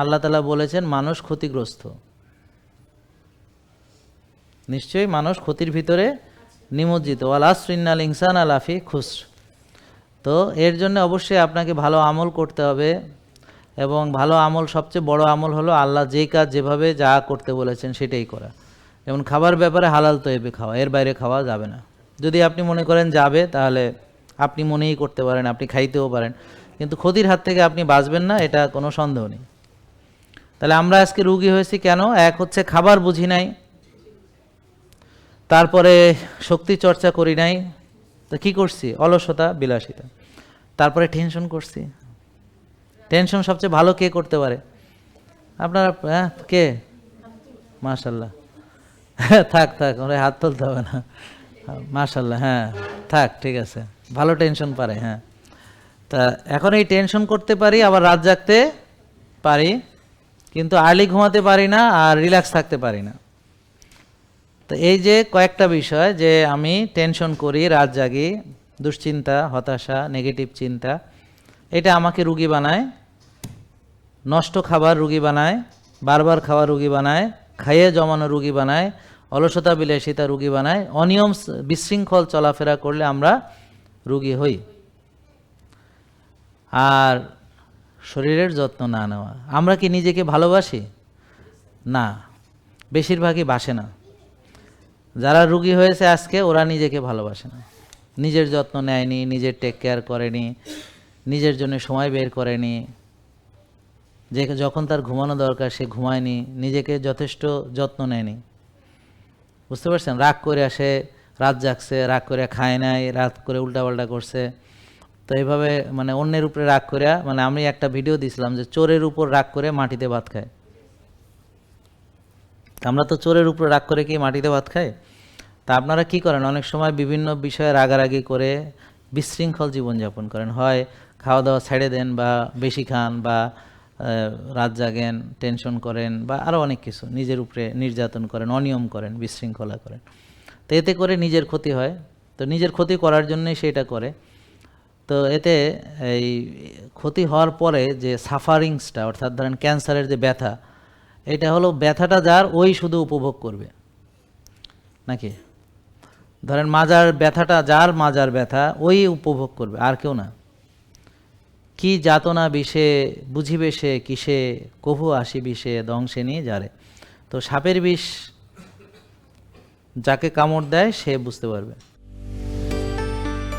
আল্লাহ তালা বলেছেন, মানুষ ক্ষতিগ্রস্ত। নিশ্চয়ই মানুষ ক্ষতির ভিতরে নিমজ্জিত। ওয়ালাসরিন্নাল ইনসান আলাফি খুস তো এর জন্য অবশ্যই আপনাকে ভালো আমল করতে হবে এবং ভালো আমল, সবচেয়ে বড় আমল হলো আল্লাহ যেই কাজ যেভাবে যা করতে বলেছেন সেটাই করা। যেমন খাবার ব্যাপারে হালাল তৈবে খাওয়া, এর বাইরে খাওয়া যাবে না। যদি আপনি মনে করেন যাবে, তাহলে আপনি মনেই করতে পারেন, আপনি খাইতেও পারেন। কিন্তু ক্ষতির হাত থেকে আপনি বাঁচবেন না, এটা কোনো সন্দেহ নেই। তাহলে আমরা আজকে রুগী হয়েছি কেন? এক হচ্ছে খাবার বুঝি নাই। তারপরে শক্তি চর্চা করি নাই। তো কী করছি? অলসতা, বিলাসিতা। তারপরে টেনশন করছি। টেনশন সবচেয়ে ভালো কে করতে পারে? আপনারা হ্যাঁ কে? মাশাল্লাহ থাক থাক, ওরা হাত তুলতে হবে না। মাশাল্লাহ হ্যাঁ থাক, ঠিক আছে। ভালো টেনশন পারে হ্যাঁ। তা এখন এই টেনশন করতে পারি, আবার রাত জাগতে পারি। কিন্তু আর্লি ঘুমাতে পারি না আর রিল্যাক্স থাকতে পারি না। তো এই যে কয়েকটা বিষয় যে আমি টেনশন করি, রাত জাগি, দুশ্চিন্তা, হতাশা নেগেটিভ চিন্তা, এটা আমাকে রুগী বানায়, নষ্ট খাবার রুগী বানায়, বারবার খাওয়া রুগী বানায়, খাইয়ে জমানো রুগী বানায়, অলসতা, বিলাসিতা রুগী বানায়, অনিয়ম, বিশৃঙ্খল চলাফেরা করলে আমরা রুগী হই। আর শরীরের যত্ন না নেওয়া। আমরা কি নিজেকে ভালোবাসি? না, বেশিরভাগই বাসে না। যারা রুগী হয়েছে আজকে, ওরা নিজেকে ভালোবাসে না। নিজের যত্ন নেয়নি, নিজের টেক কেয়ার করেনি, নিজের জন্য সময় বের করেনি। যে যখন তার ঘুমানো দরকার, সে ঘুমায়নি, নিজেকে যথেষ্ট যত্ন নেয়নি। বুঝতে পারছেন? রাগ করে আসে, রাত জাগছে, রাগ করে খায় নাই, রাত করে উল্টাপাল্টা করছে। তো এইভাবে মানে অন্যের উপরে রাগ করে মানে আমি একটা ভিডিও দিছিলাম যে চোরের উপর রাগ করে মাটিতে ভাত খায়। আমরা তো চোরের উপরে রাগ করে কি মাটিতে ভাত খাই? তা আপনারা কি করেন? অনেক সময় বিভিন্ন বিষয়ে রাগারাগি করে বিশৃঙ্খল জীবনযাপন করেন। হয় খাওয়া দাওয়া ছেড়ে দেন বা বেশি খান বা রাত জাগেন টেনশন করেন বা আরও অনেক কিছু। নিজের উপরে নির্যাতন করেন, অনিয়ম করেন, বিশৃঙ্খলা করেন। তো এতে করে নিজের ক্ষতি হয়। তো নিজের ক্ষতি করার জন্যই সেটা করে। তো এতে এই ক্ষতি হওয়ার পরে যে সাফারিংসটা অর্থাৎ ধরেন ক্যান্সারের যে ব্যথা, এটা হলো ব্যথাটা যার ওই শুধু উপভোগ করবে। নাকি? ধরেন মাজার ব্যথাটা যার মাজার ব্যথা, ওই উপভোগ করবে, আর কেউ না। কি যাতনা বিষে, বুঝিবে সে, কিসে, কভু আসি বিষে দংশে নিয়ে যারে। তো সাপের বিষ যাকে কামড় দেয়, সে বুঝতে পারবে।